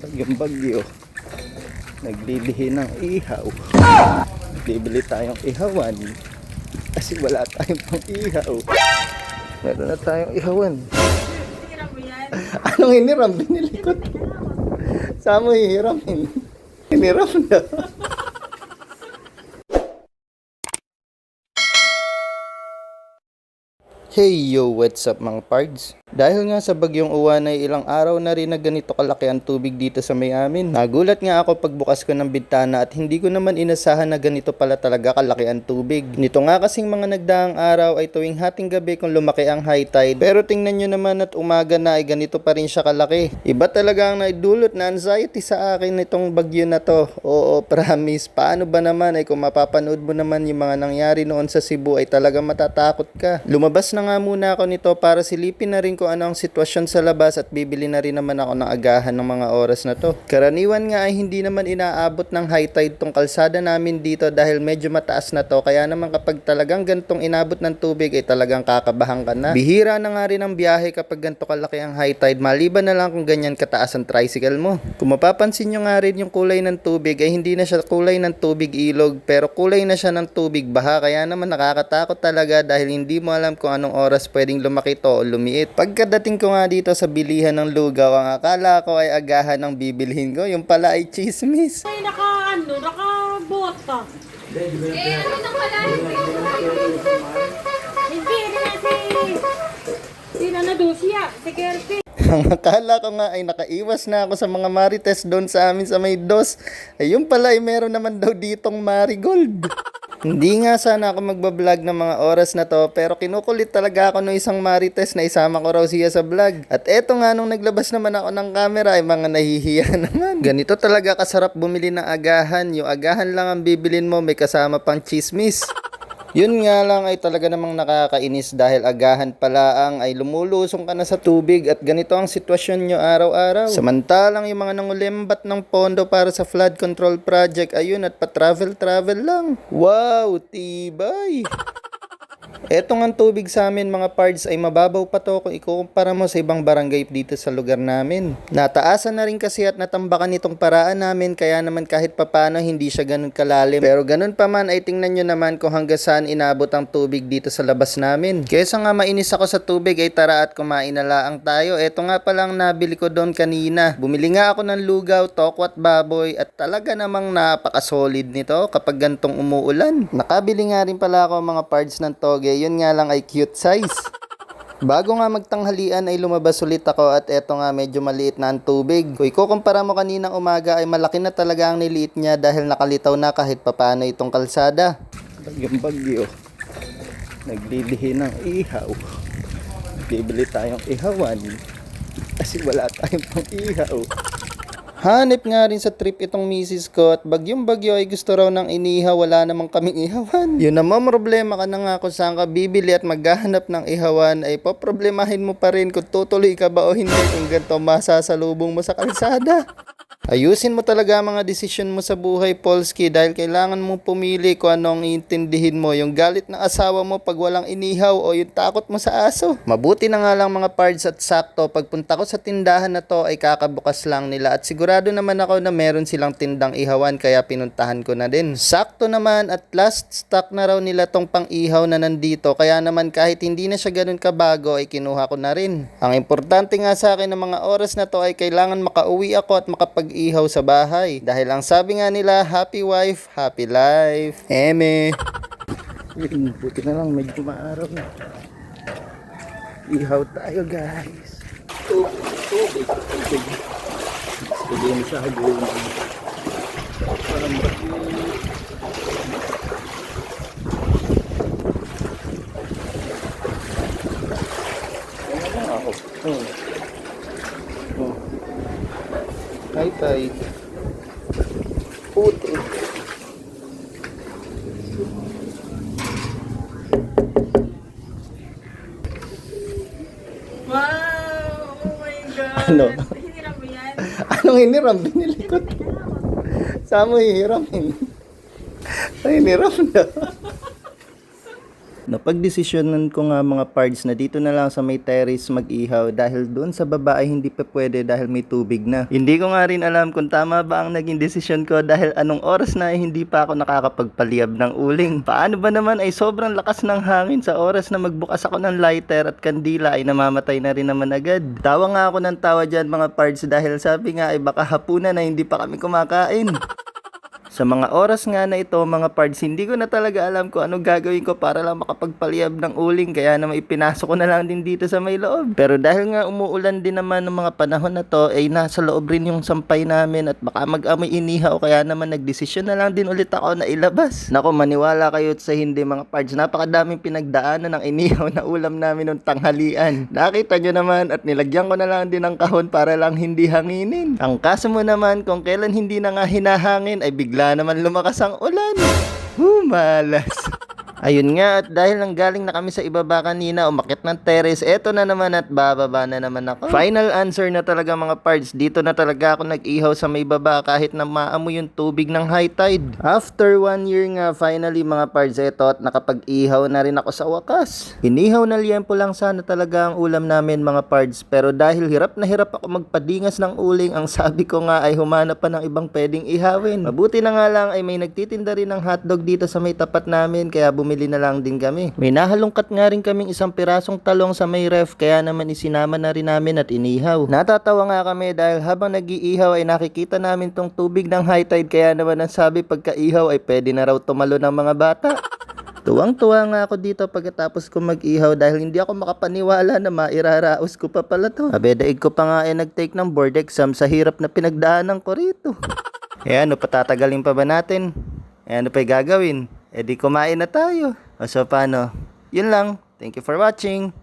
Bagyong bagyo. Naglilihi ng ihaw. Bibili tayong ihawan. Kasi wala tayong pang ihaw. Meron na tayong ihawan. Anong hiniram? Binili ko to. Saan mo hihiramin? Hiniram na. Hey yo, what's up mga pards? Dahil nga sa bagyong uwan ay ilang araw na rin na ganito kalaki ang tubig dito sa may. Nagulat nga ako pagbukas ko ng bintana at hindi ko naman inasahan na ganito pala talaga kalaki ang tubig. Nito nga kasing mga nagdaang araw ay tuwing hating gabi kung lumaki ang high tide. Pero tingnan nyo naman at umaga na ay ganito pa rin siya kalaki. Iba talaga ang naidulot na anxiety sa akin nitong bagyo na to. Oo, promise. Paano ba naman ay kung mapapanood mo naman yung mga nangyari noon sa Cebu ay talaga matatakot ka. Lumabas na nga muna ako nito para silipin na rin kung ano ang sitwasyon sa labas at bibili na rin naman ako ng agahan ng mga oras na to. Karaniwan nga ay hindi naman inaabot ng high tide tong kalsada namin dito dahil medyo mataas na to kaya naman kapag talagang gantong inabot ng tubig ay talagang kakabahan ka na. Bihira na nga rin ang biyahe kapag ganito kalaki ang high tide maliban na lang kung ganyan kataas ang tricycle mo. Kung mapapansin nyo nga rin yung kulay ng tubig ay hindi na siya kulay ng tubig ilog pero kulay na siya ng tubig baha kaya naman nakakatakot talaga dahil hindi mo alam kung anong oras pwedeng lumaki to o lumiit. Pagkadating ko nga dito sa bilihan ng lugaw ang akala ko ay agahan ng bibilhin ko yung pala ay chismis. Ay, naka, ano, naka-bota. Eh, ano nang wala? Hindi, na si... Sino na doon siya? Si Kerpi. Ang akala ko nga ay nakaiwas na ako sa mga marites doon sa amin sa may dos. Ay yung pala ay meron naman daw ditong marigold. Hindi nga sana ako magbablog ng mga oras na to pero kinukulit talaga ako ng isang marites na isama ko raw siya sa vlog. At eto nga nung naglabas naman ako ng camera ay mga nahihiya naman. Ganito talaga kasarap bumili ng agahan. Yung agahan lang ang bibilin mo may kasama pang chismis. Yun nga lang ay talaga namang nakakainis dahil agahan pala ang ay lumulusong ka na sa tubig at ganito ang sitwasyon nyo araw-araw. Samantalang yung mga nangulimbat ng pondo para sa flood control project ayun at pa-travel-travel lang. Wow, tibay! Eto nga tubig sa amin mga pards ay mababaw pa to kung ikukumpara mo sa ibang barangay dito sa lugar namin. Nataasan na rin kasi at natambakan itong paraan namin kaya naman kahit papano hindi siya ganun kalalim. Pero ganun pa man ay tingnan nyo naman kung hanggang saan inabot ang tubig dito sa labas namin. Kesa nga mainis ako sa tubig ay tara at kumain na laang tayo. Eto nga palang nabili ko doon kanina. Bumili nga ako ng lugaw, tokwat baboy at talaga namang napaka-solid nito kapag gantong umuulan. Nakabili nga rin pala ako mga parts ng toge. Yun nga lang ay cute size. Bago nga magtanghalian ay lumabas ulit ako at eto nga medyo maliit na ang tubig. Kung ikukumpara mo kaninang umaga ay malaki na talaga ang niliit niya dahil nakalitaw na kahit papano itong kalsada. Bagyong bagyo. Naglilihi ng ihaw. Bibili tayong ihawan. Kasi wala tayong pang ihaw. Hanip nga rin sa trip itong misis ko at bagyong bagyo ay gusto raw ng inihaw, wala namang kaming ihawan. Yun naman problema ka na nga kung saan ka bibili at maghahanap ng ihawan ay paproblemahin mo pa rin kung tutuloy ka ba o hindi kung ganito masasalubong mo sa kalsada. Ayusin mo talaga mga desisyon mo sa buhay, Polski, dahil kailangan mong pumili kung anong iintindihin mo. Yung galit ng asawa mo pag walang inihaw o yung takot mo sa aso. Mabuti na nga lang mga parts at sakto. Pagpunta ko sa tindahan na to ay kakabukas lang nila at sigurado naman ako na meron silang tindang ihawan kaya pinuntahan ko na din. Sakto naman at last stock na raw nila tong pang ihaw na nandito kaya naman kahit hindi na siya ganun kabago ay kinuha ko na rin. Ang importante nga sa akin ng mga oras na to ay kailangan makauwi ako at makapag-ihaw sa bahay. Dahil ang sabi nga nila, happy wife, happy life. Eme. Buti na lang, medyo maaraw na. Ihaw tayo guys. Tubig, tubig, tubig. Sabihin sa hagulong. Parang Ano. Oh. Tay. Puti. Wow! Oh my God! Ano? Hiniram mo yan? Anong hiniram? Binili ko to. Saan mo hihiramin? Ay, hiniram na. Napagdesisyonan ko nga mga parts na dito na lang sa may terrace mag-ihaw dahil doon sa baba ay hindi pa pwede dahil may tubig na. Hindi ko nga rin alam kung tama ba ang naging desisyon ko dahil anong oras na ay hindi pa ako nakakapagpaliyab ng uling. Paano ba naman ay sobrang lakas ng hangin sa oras na magbukas ako ng lighter at kandila ay namamatay na rin naman agad. Tawa nga ako ng tawa dyan mga parts dahil sabi nga ay baka hapunan na hindi pa kami kumakain. Sa mga oras nga na ito, mga pards, hindi ko na talaga alam kung anong gagawin ko para lang makapagpaliyab ng uling. Kaya naman ipinasok ko na lang din dito sa may loob. Pero dahil nga umuulan din naman ng mga panahon na to, ay nasa loob rin yung sampay namin at baka mag-amoy inihaw. Kaya naman nagdesisyon na lang din ulit ako na ilabas. Nako, maniwala kayo sa hindi mga pards. Napakadaming pinagdaanan ng inihaw na ulam namin nung tanghalian. Nakita nyo naman at nilagyan ko na lang din ng kahon para lang hindi hanginin. Ang kaso mo naman, kung kailan hindi na nga hinahangin, ay bigla naman lumakas ang ulan. Humalas. Ayun nga, at dahil nang galing na kami sa ibaba kanina, umakit ng terrace, eto na naman at bababa na naman ako. Final answer na talaga mga parts, dito na talaga ako nag-ihaw sa may baba kahit na maamoy yung tubig ng high tide. After one year nga, finally mga parts, eto at nakapag-ihaw na rin ako sa wakas. Inihaw na liempo lang sana talaga ang ulam namin mga parts, pero dahil hirap na hirap ako magpadingas ng uling, ang sabi ko nga ay humanap pa ng ibang pwedeng ihawin. Mabuti na nga lang ay may nagtitinda rin ng hotdog dito sa may tapat namin, kaya bumili na lang din kami. May nahalungkat nga rin kaming isang pirasong talong sa may ref, kaya naman isinama na rin namin at inihaw. Natatawa nga kami dahil habang nag-iihaw ay nakikita namin tong tubig ng high tide, kaya naman ang sabi pagka-ihaw ay pwede na raw tumalo ng mga bata. Tuwang-tuwa nga ako dito pagkatapos ko mag-ihaw dahil hindi ako makapaniwala na mairaraos ko pa pala to. Abe, daig ko pa nga ay nag-take ng board exam sa hirap na pinagdaanan ko rito. Eh ano, patatagalin pa ba natin? Eh ano pa'y gagawin? Eh di kumain na tayo. O so paano? Yun lang. Thank you for watching.